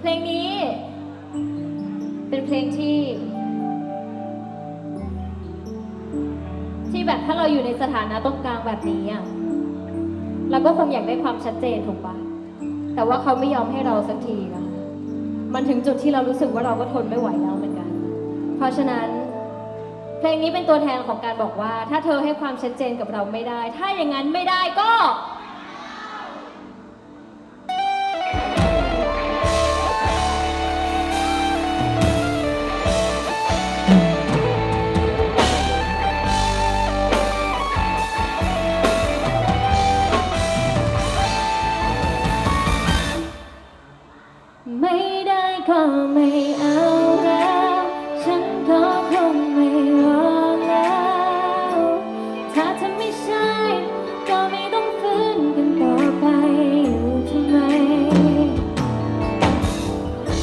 เพลงนี้ เป็นเพลงที่ ที่แบบถ้าเราอยู่ในสถานะตรงกลางแบบนี้อะเราก็คงอยากได้ความชัดเจนถูกปะแต่ว่าเขาไม่ยอมให้เราสักทีนะมันถึงจุดที่เรารู้สึกว่าเราก็ทนไม่ไหวแล้วเหมือนกัน เพราะฉะนั้น เพลงนี้เป็นตัวแทนของการบอกว่า ถ้าเธอให้ความชัดเจนกับเราไม่ได้ ถ้าอย่างนั้นไม่ได้ก็ เอาแล้ว ฉันก็คงไม่รอแล้ว ถ้าเธอไม่ใช่ ก็ไม่ต้องฟื้นกันต่อไปอยู่ทำไม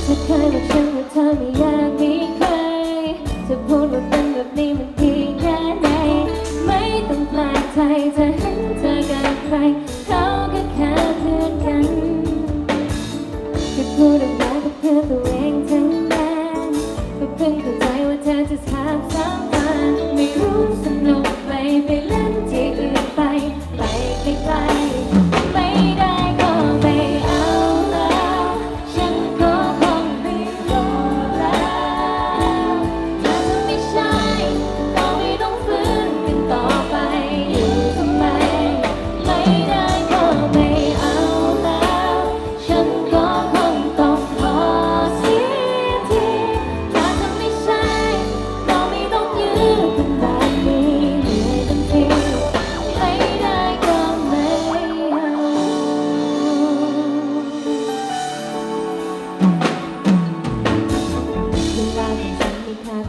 เธอเคยบอกฉันว่าเธอไม่อยากมีใครจะพูดว่าเป็นแบบนี้มันดี ไมรู้สนุกไปไปเล่นที่อื่นไปไปไกล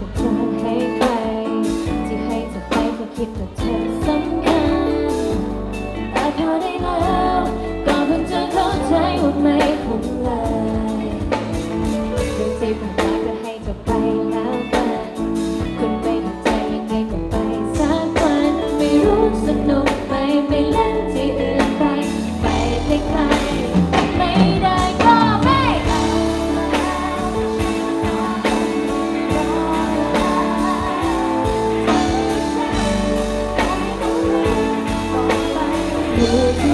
กับเธอให้ใครที่ให้เธอไปก็คิดว่าเธอสำคัญแต่พอได้แล้วก็เพิ่งจะเข้าใจว่าไม่คุ้มเลยเรื่องที่ผ่าน You.